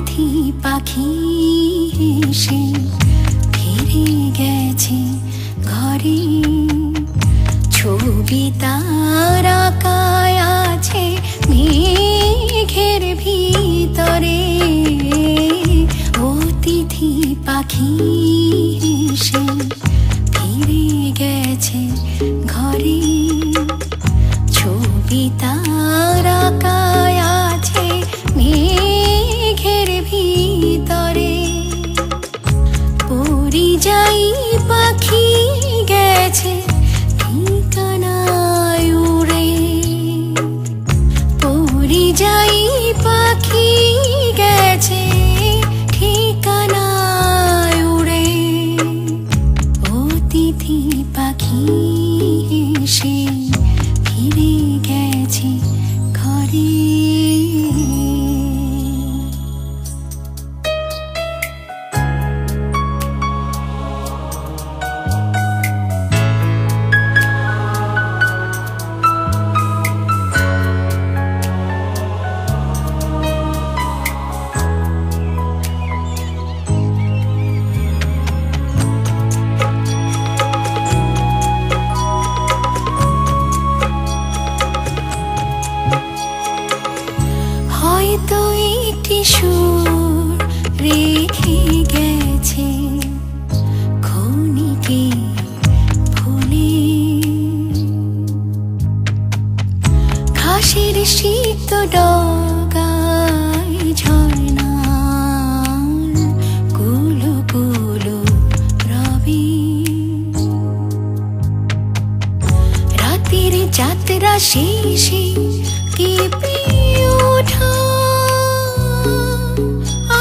তিথি পাখি এসে ফিরে গেছে ঘরে। ছবি তার আঁকায় আছে মেঘের ভিতরে। অতিথি পাখি এসে ফিরে গেছে ঘরে। ছবি তার ফিরে গেছি ঘরে। ঘাসের শীত ডগায় ঝর্ণার কুলো রবি। রাতের যাত্রা শেষে কেঁপে ওঠা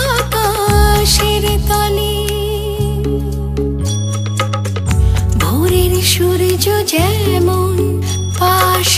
আকাশের ভোরের সূর্য যেমন পাশ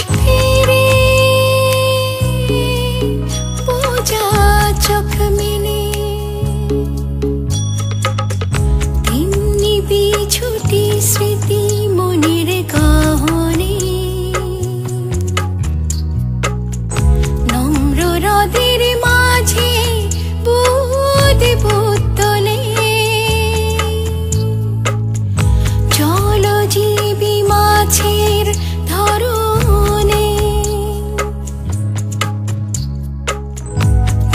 ধরনে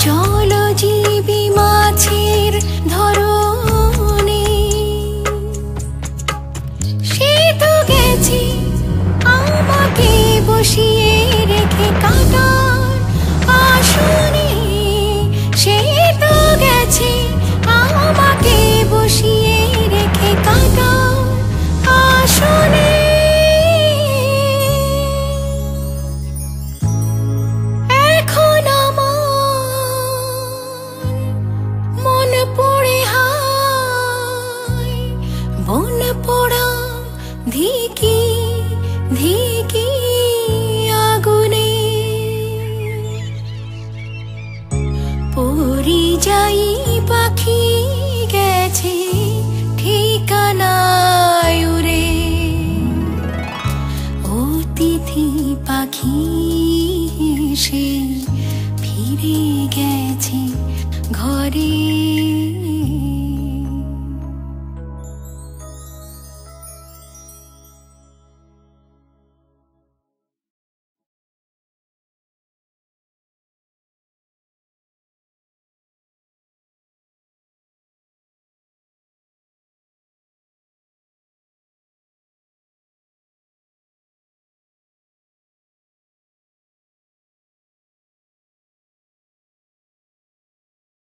জলজীবী মাছের ধরনে সে তো গেছে আমাকে বসিয়ে ধিকি ধিকি আগুনে। পরিযায়ী পাখি গেছে ঠিকানায় রে অতিথি পাখি সে ফিরে গেছে ঘরে।